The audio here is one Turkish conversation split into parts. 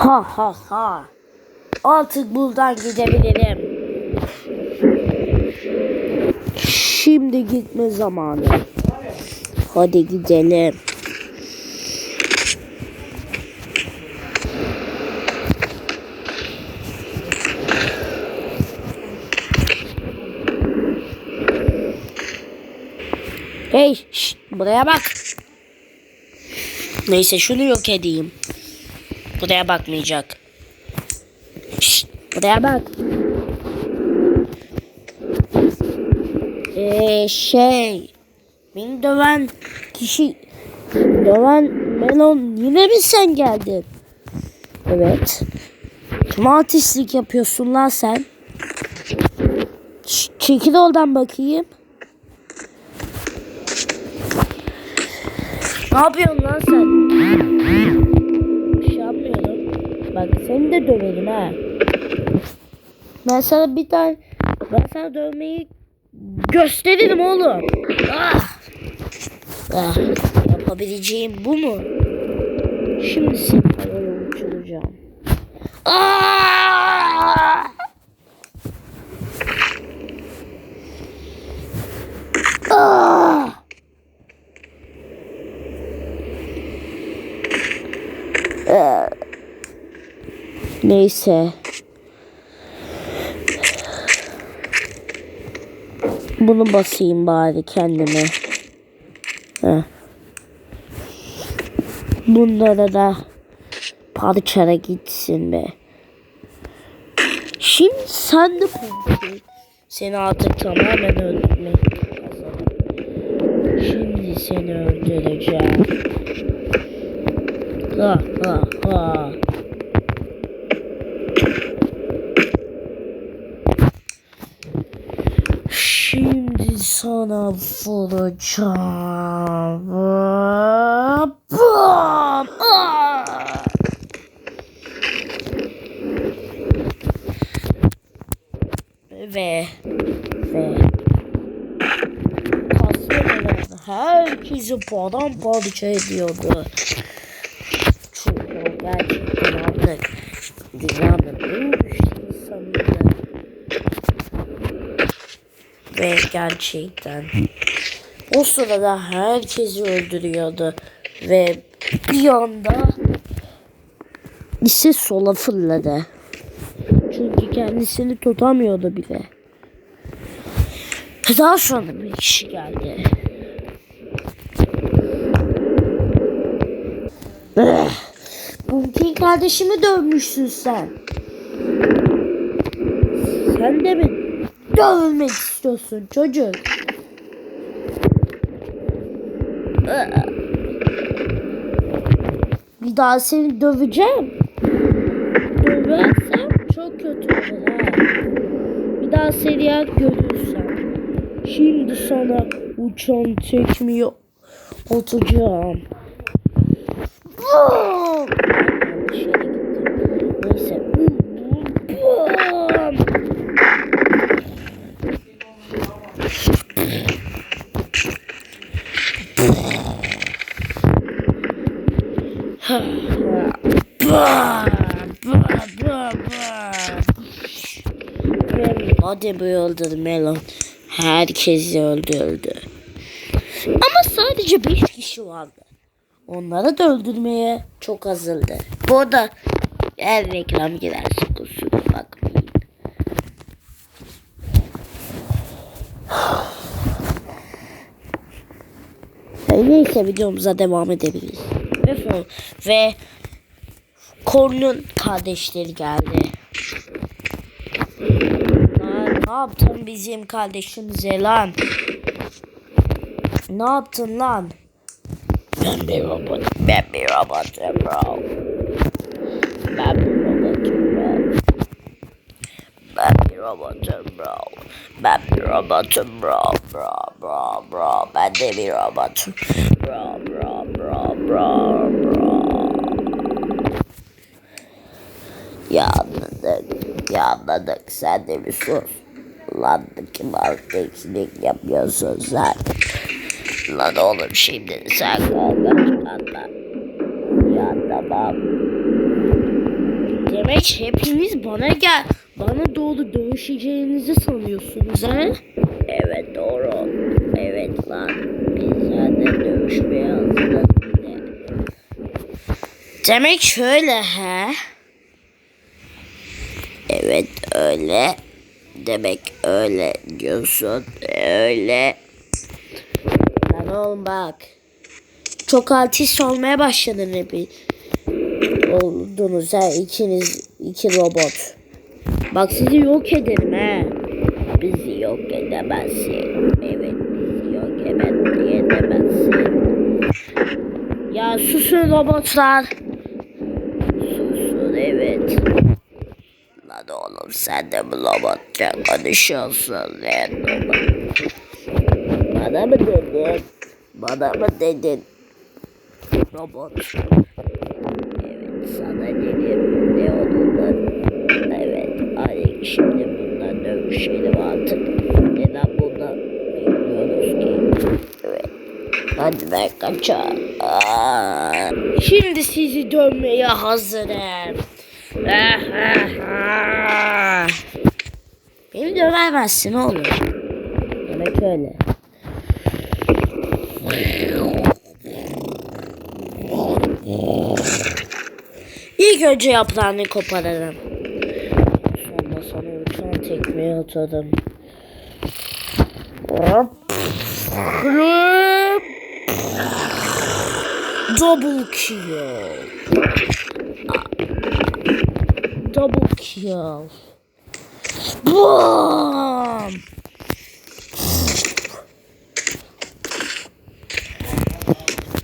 Ha ha ha. Artık buradan gidebilirim. Şimdi gitme zamanı. Hadi gidelim. Hey, şşt, buraya bak. Neyse şunu yok edeyim. Buraya bakmayacak. Şşt, buraya bak. Ee, şey. Beni döven kişi döven melon yine mi sen geldin? Evet. Kim artistlik yapıyorsun lan sen? Şşt, çekil oradan bakayım. Ne yapıyorsun lan sen? Bak seni de döverim ha. Ben sana bir tane ben sana dövmeyi gösteririm oğlum. Ah. Ah. Yapabileceğim bu mu? Şimdi seni havaya uçuracağım. Ah. Ah. Neyse. Bunu basayım bari kendime. Heh. Bunlara da parçara gitsin be. Şimdi sen de konuşuyorsun. Seni artık tamamen öldürmek Şimdi seni öldüreceğim. Ha ha ha. Sana vuracağım. Bam! Ve ve kasmadan herkesi paramparça ediyordu. Çok gerçekten artık dünyanın en güçlü insanıydı ve gerçekten o sırada herkesi öldürüyordu ve bir anda ise sola fırladı. Çünkü kendisini tutamıyordu bile. Daha sonra bir kişi geldi. Pumpkin kardeşimi dövmüşsün sen. Sen de mi dövmek istiyorsun çocuk? Bir daha seni döveceğim. Döversem çok kötü olur ha. Bir daha seni yer görürsem. Şimdi sana uçan tekmeyi atacağım. Bum! Hadi bu Melon. Herkesi öldürdü. Ama sadece 5 kişi vardı. Onları da öldürmeye çok hazırdı. Bu arada eğer reklam girerse kusura bakmayın. Neyse videomuza devam edebiliriz. Ve, ve Korn'un kardeşleri geldi. Ne yaptın bizim kardeşimize lan? Ne yaptın lan? Ben bir robot. Ben bir robotum bro. Ben bir robotum bro. Ben bir robotum bro. Ben bir robotum bro. Bro bro bro. Ben de bir robotum. Bro bro bro bro bro. Ya anladık. Ya anladık. Sen de bir sus. Lan kim artistlik yapıyorsun sen? Lan oğlum şimdi sen kavga çıkartma. Ya tamam. Demek hepiniz bana gel, bana doğru dövüşeceğinizi sanıyorsunuz ha? Evet doğru. Evet lan. Biz zaten dövüşmeye hazırız. Demek şöyle ha? Evet öyle. Demek öyle diyorsun. Öyle. Lan oğlum bak. Çok artist olmaya başladın hep. Oldunuz ha ikiniz iki robot. Bak sizi yok ederim ha. Bizi yok edemezsin. Evet bizi yok ede- edemezsin. Ya susun robotlar. Susun evet. Lan oğlum sen de bu robotça konuşuyorsun lan. Bana mı dedin? Bana mı dedin? Robot. Evet sana dedim. Ne olurlar? Evet. Hadi şimdi bundan dövüşelim artık. Neden bundan bekliyoruz ki? Evet. Hadi ben kaçar. Şimdi sizi dönmeye hazırım. Beni dövemezsin oğlum. Demek öyle. İlk önce yaprağını koparırım. Sonra sana uçan tekmeyi atarım. Double kill. Double kill. Boom.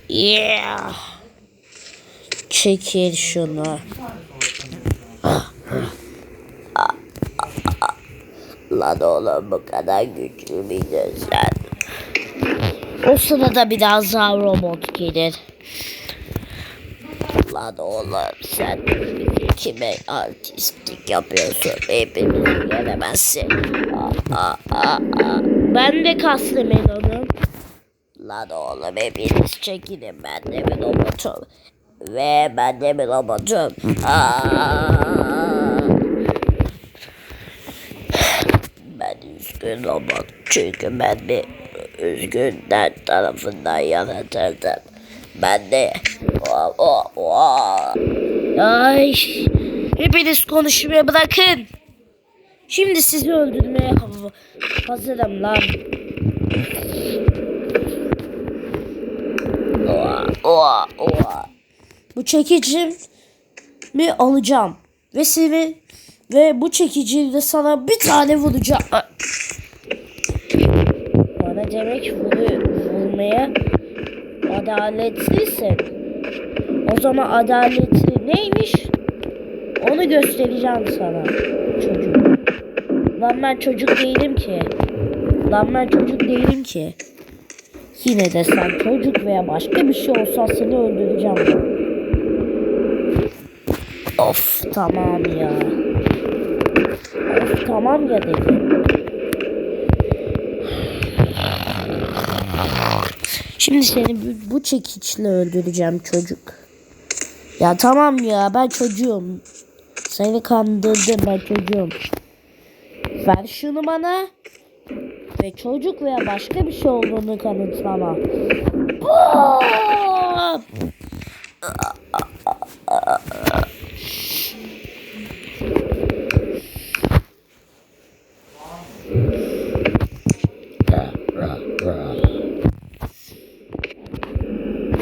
Yeah. Çekil şunu. Lan oğlum bu kadar güçlü müydün sen? O sırada bir daha daha robot gelir. Lan oğlum sen kime artistlik yapıyorsun? Hepimizi yenemezsin. Aa, aa, aa, aa. Ben de kaslı melonum. Lan oğlum hepiniz çekilin ben de bir robotum. Ve ben de bir robotum. Aa. Ben üzgün robot. Çünkü ben bir üzgünler tarafından yaratıldım. Ben de o, o, o. Ay, hepiniz konuşmaya bırakın. Şimdi sizi öldürmeye ha- hazırım lan. Oha, oha, oha. Bu çekicimi alacağım. Ve seni ve bu çekiciyle sana bir tane vuracağım. Bana demek vuru, vurmaya adaletsizsin. O zaman adaleti neymiş? Onu göstereceğim sana çocuk. Lan ben çocuk değilim ki. Lan ben çocuk değilim ki. Yine de sen çocuk veya başka bir şey olsa seni öldüreceğim. Of tamam ya. Of tamam ya dedim. Şimdi seni bu, bu çekiçle öldüreceğim çocuk. Ya tamam ya ben çocuğum. Seni kandırdım ben çocuğum. Ver şunu bana. Ve çocuk veya başka bir şey olduğunu kanıtlama. Boom!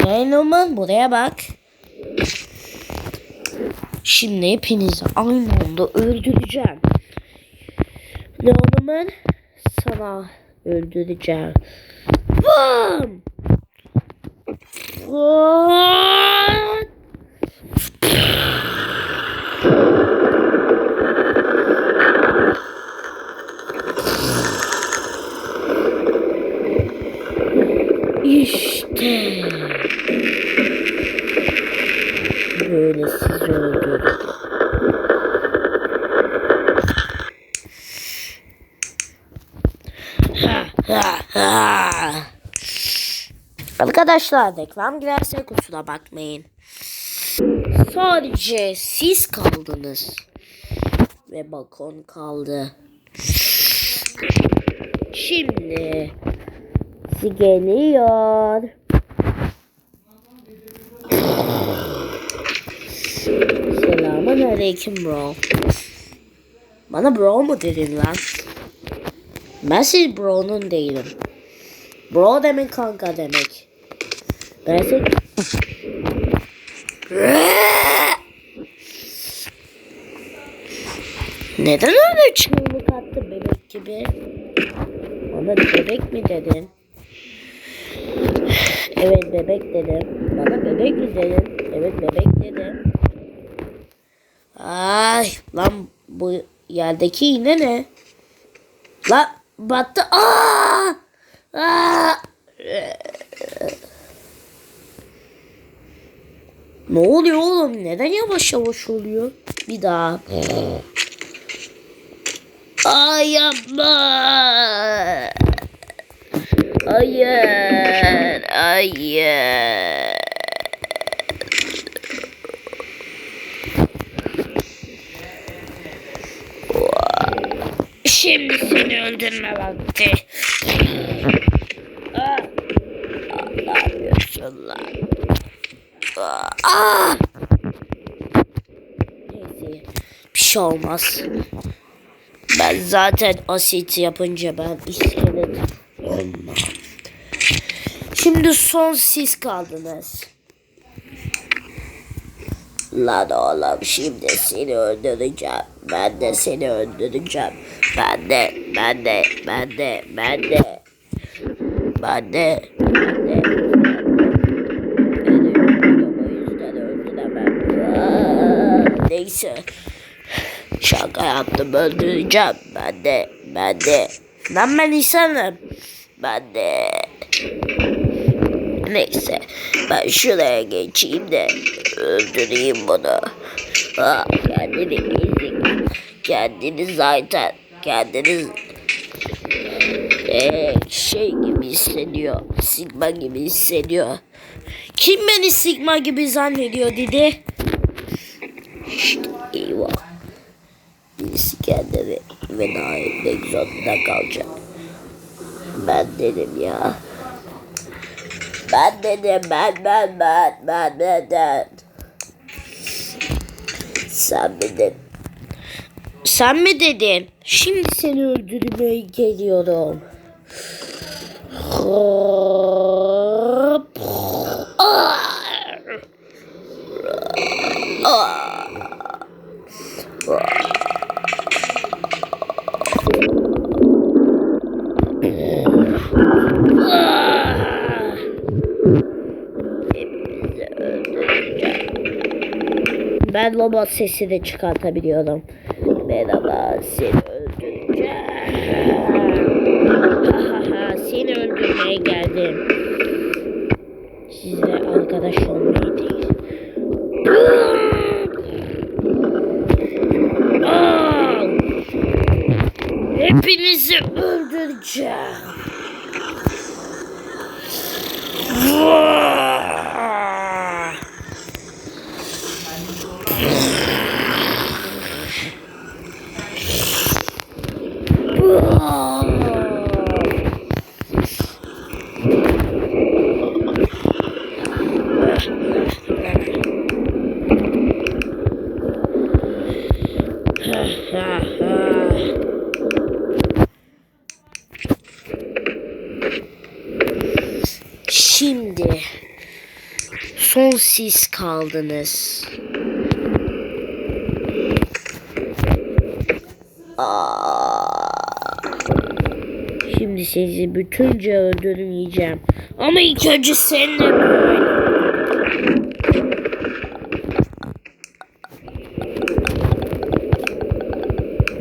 Hey Numan buraya bak. Şimdi hepinizi aynı anda öldüreceğim. Numan sana öldüreceğim. Bam! What? Ha. Arkadaşlar reklam girerse kusura bakmayın. Sadece siz kaldınız. Ve balkon kaldı. Şimdi geliyor. Selamun aleyküm bro. Bana bro mu dedin lan? Ben senin bro'nun değilim. Bro demek kanka demek. Ben senin... Neden öyle çığlık attı bebek gibi? Bana bebek mi dedin? Evet bebek dedim. Bana bebek mi dedin? Evet bebek. Ay lan bu yerdeki iğne ne? Lan battı. Aa! Aa! Ne oluyor oğlum? Neden yavaş yavaş oluyor? Bir daha. Ay yapma. Hayır. Hayır. Şimdi seni öldürme vakti. Lan? Aa, aa! Neyse. Bir şey olmaz. Ben zaten asit yapınca ben iskelet olmam. Şimdi son siz kaldınız. Lan oğlum şimdi seni öldüreceğim. Ben de seni öldüreceğim. Ben de, ben de, ben de, ben de. Ben de, ben de. Aa, Neyse. Şaka yaptım öldüreceğim. Ben de, ben de. Lan ben insanım. Ben de. Neyse. Ben şuraya geçeyim de öldüreyim bunu. Aa, kendini ezik. Kendini zaten kendiniz ee, şey gibi hissediyor. Sigma gibi hissediyor. Kim beni Sigma gibi zannediyor dedi. Şşt, eyvah. Birisi kendini veda etmek zorunda kalacak. Ben dedim ya. Ben dedim ben ben ben ben ben ben. Sen mi dedin? Sen mi dedin? Şimdi seni öldürmeye geliyorum. Ben robot sesi de çıkartabiliyorum. Merhaba seni öldüreceğim. Seni öldürmeye geldim. Sizle arkadaş olmayı değil. Hepinizi öldüreceğim. Vaa! Şimdi son siz kaldınız. Aa. Şimdi sizi bütünce öldürmeyeceğim. Ama ilk önce seninle.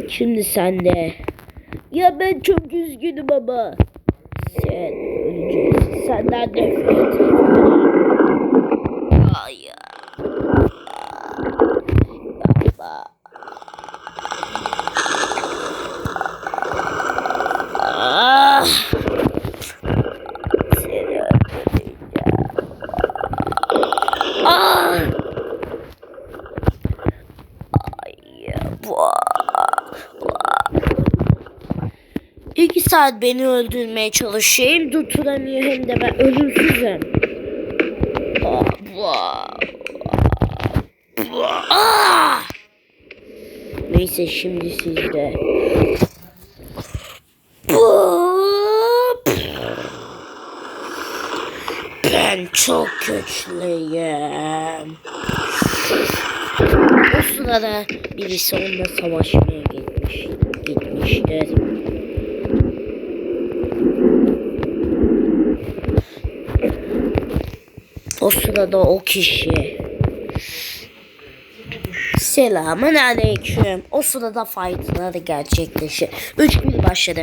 Şimdi sen de. Ya ben çok üzgünüm ama. Sen öleceksin. Senden nefret ediyorum. Hayır. Yapma. İki saat beni öldürmeye çalışıyor. Hem durduramıyor hem de ben ölümsüzüm. Ah! Neyse şimdi sizde. Ben çok güçlüyüm. O sırada birisi onunla savaşmaya gitmiş, gitmiştir. O sırada o kişi Selamun aleyküm. O sırada fightlar gerçekleşir. Üç gün başladı.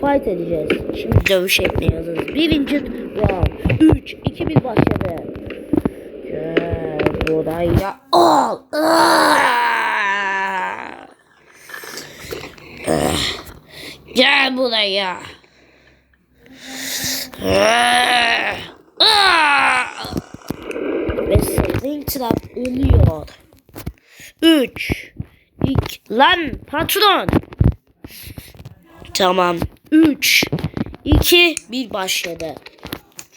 Fight edeceğiz. Şimdi dövüş etmeye hazırız. Birinci round. Üç, iki, bir başladı. Gel buraya. Al. Gel buraya. Ve Springtrap ölüyor. 3 2 Lan patron. Tamam. 3 2 1 başladı.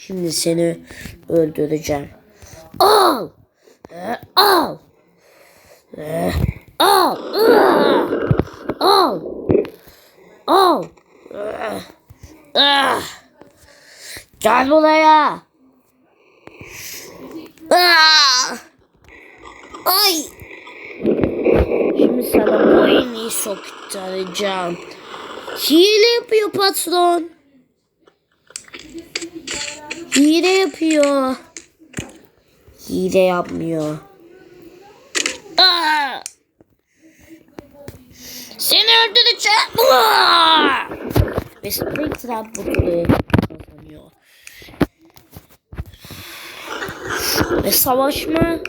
Şimdi seni öldüreceğim. Al. Ee, al. Ee, al. Ah! Al. Al. Ah! Ah! Gel buraya. Ah! Ay. Şimdi sana bu iğneyi sokturacağım. Hile yapıyor patron. Hile yapıyor. Hile yapmıyor. Aa! Seni öldüreceğim. Ve Springtrap bu kazanıyor. Ve savaşma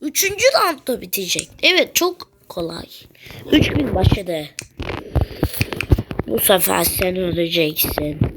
Üçüncü roundda bitecek. Evet çok kolay. Üç gün başladı. Bu sefer sen öleceksin.